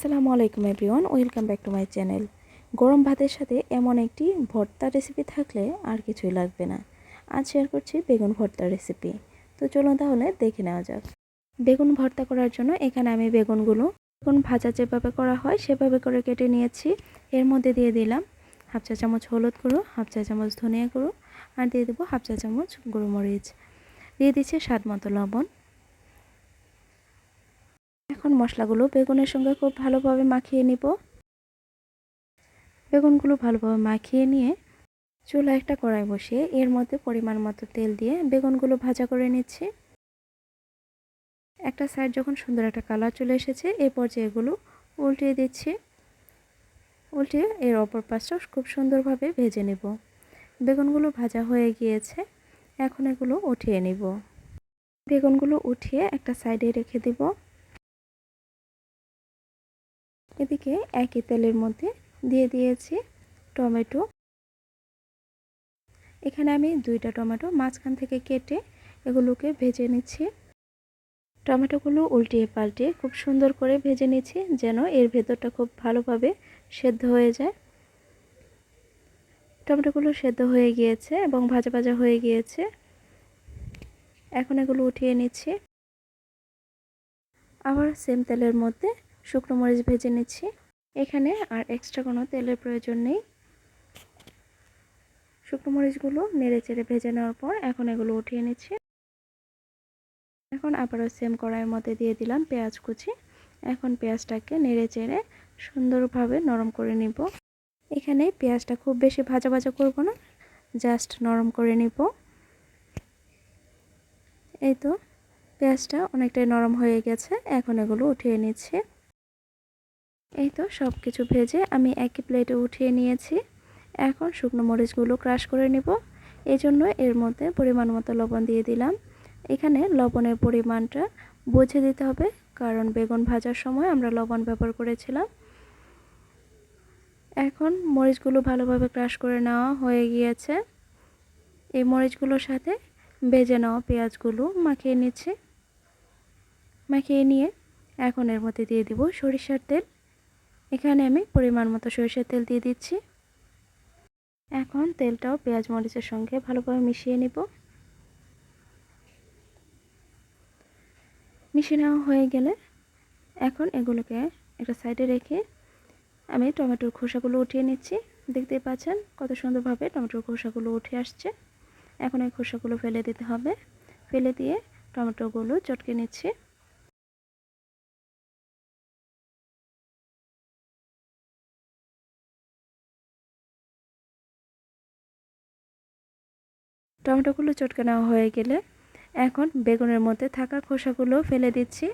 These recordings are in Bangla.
আসসালামু আলাইকুম everyone, welcome back to my channel. গরম ভাতের সাথে এমন একটি ভর্তা রেসিপি থাকলে আর কিছুই লাগবে না। আজ শেয়ার করছি বেগুন ভর্তা রেসিপি তো চলুন তাহলে দেখে নেওয়া যাক। বেগুন ভর্তা করার জন্য এখানে আমি বেগুনগুলো, বেগুন ভাজা যেভাবে করা হয় সেভাবে করে কেটে নিয়েছি। এর মধ্যে দিয়ে দিলাম হাফ চা চামচ হলুদ গুঁড়ো, হাফ চা চামচ ধনিয়া গুঁড়ো, আর দিয়ে দেবো হাফ চা চামচ গুঁড়ো মরিচ দিয়ে দিচ্ছি স্বাদ মতো লবণ। এখন মশলাগুলো বেগুনের সঙ্গে খুব ভালোভাবে মাখিয়ে নিব। বেগুনগুলো ভালোভাবে মাখিয়ে নিয়ে চুলা একটা কড়াই বসিয়ে এর মধ্যে পরিমাণ মতো তেল দিয়ে বেগুনগুলো ভাজা করে নিচ্ছি। একটা সাইড যখন সুন্দর একটা কালার চলে এসেছে এই পর্যায়ে এগুলো উল্টিয়ে দিচ্ছি। উল্টিয়ে এর অপর পাশটা খুব সুন্দরভাবে ভেজে নেব। বেগুনগুলো ভাজা হয়ে গিয়েছে, এখন এগুলো উঠিয়ে নিব। বেগুনগুলো উঠিয়ে একটা সাইডে রেখে দিব। এদিকে একই তেলের মধ্যে দিয়ে দিয়েছি টমেটো। এখানে আমি দুইটা টমেটো মাঝখান থেকে কেটে এগুলোকে ভেজে নিচ্ছি। টমেটোগুলো উল্টিয়ে পাল্টিয়ে খুব সুন্দর করে ভেজে নিচ্ছি যেন এর ভেতরটা খুব ভালোভাবে সেদ্ধ হয়ে যায়। টমেটোগুলো সেদ্ধ হয়ে গিয়েছে এবং ভাজা ভাজা হয়ে গিয়েছে। এখন এগুলো উঠিয়ে নিচ্ছি। আবার সেম তেলের মধ্যে শুকনো মরিচ ভেজে নিচ্ছি। এখানে আর এক্সট্রা কোনো তেলের প্রয়োজন নেই। শুকনো মরিচগুলো নেড়ে চেড়ে ভেজে নেওয়ার পর এখন এগুলো উঠিয়ে নিচ্ছি। এখন আবারও সেম কড়াইয়ের মধ্যে দিয়ে দিলাম পেঁয়াজ কুচি। এখন পেঁয়াজটাকে নেড়ে চেড়ে সুন্দরভাবে নরম করে নিব। এখানে পেঁয়াজটা খুব বেশি ভাজা ভাজা করব না জাস্ট নরম করে নিব। এই তো, পেঁয়াজটা অনেকটাই নরম হয়ে গেছে, এখন এগুলো উঠিয়ে নিচ্ছি। এই তো সব কিছু ভেজে আমি একই প্লেটে উঠিয়ে নিয়েছি। এখন শুকনো মরিচগুলো ক্রাশ করে নেব। এই জন্য এর মধ্যে পরিমাণ মতো লবণ দিয়ে দিলাম। এখানে লবণের পরিমাণটা বুঝে দিতে হবে, কারণ বেগুন ভাজার সময় আমরা লবণ ব্যবহার করেছিলাম। এখন মরিচগুলো ভালোভাবে ক্রাশ করে নেওয়া হয়ে গিয়েছে। এই মরিচগুলোর সাথে ভেজে নেওয়া পেঁয়াজগুলো মাখিয়ে নিচ্ছি। মাখিয়ে নিয়ে এখন এর মধ্যে দিয়ে দিব সরিষার তেল। এখানে আমি পরিমাণ মতো সরিষার তেল দিয়ে দিচ্ছি। এখন তেলটাও পেঁয়াজ মরিচের সঙ্গে ভালোভাবে মিশিয়ে নিব। মিশিয়ে নেওয়া হয়ে গেলে এখন এগুলোকে একটা সাইডে রেখে আমি টমেটোর খোসাগুলো উঠিয়ে নিচ্ছি। দেখতেই পাচ্ছেন কত সুন্দরভাবে টমেটোর খোসাগুলো উঠে আসছে। এখন এই খোসাগুলো ফেলে দিতে হবে। ফেলে দিয়ে টমেটোগুলো চটকে নিচ্ছি। টমেটোগুলো চটকে নেওয়া হয়ে গেলে এখন বেগুনের মধ্যে থাকা খোসাগুলো ফেলে দিচ্ছি।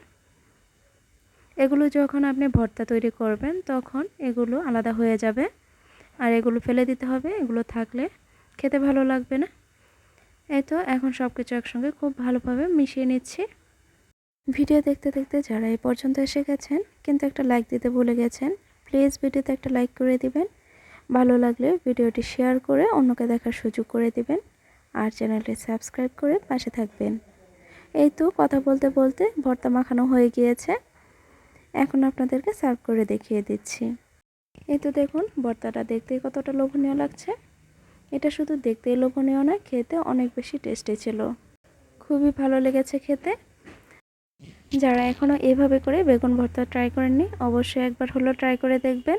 এগুলো যখন আপনি ভর্তা তৈরি করবেন, তখন এগুলো আলাদা হয়ে যাবে। আর এগুলো ফেলে দিতে হবে, এগুলো থাকলে খেতে ভালো লাগবে না। এই তো এখন সব কিছু একসঙ্গে খুব ভালোভাবে মিশিয়ে নিচ্ছি। ভিডিও দেখতে দেখতে যারা এই পর্যন্ত এসে গেছেন, কিন্তু একটা লাইক দিতে ভুলে গেছেন প্লিজ ভিডিওতে একটা লাইক করে দিবেন। ভালো লাগলে ভিডিওটি শেয়ার করে অন্যকে দেখার সুযোগ করে দিবেন। আর চ্যানেলটি সাবস্ক্রাইব করে পাশে থাকবেন। এই তো কথা বলতে বলতে ভর্তা মাখানো হয়ে গিয়েছে। এখন আপনাদেরকে সার্ভ করে দেখিয়ে দিচ্ছি। এই তো দেখুন, ভর্তাটা দেখতে কতটা লোভনীয় লাগছে। এটা শুধু দেখতেই লোভনীয় নয়, খেতে অনেক বেশি টেস্টি ছিল। খুবই ভালো লেগেছে খেতে। যারা এখনও এভাবে করে বেগুন ভর্তা ট্রাই করেননি, অবশ্যই একবার হলো ট্রাই করে দেখবেন।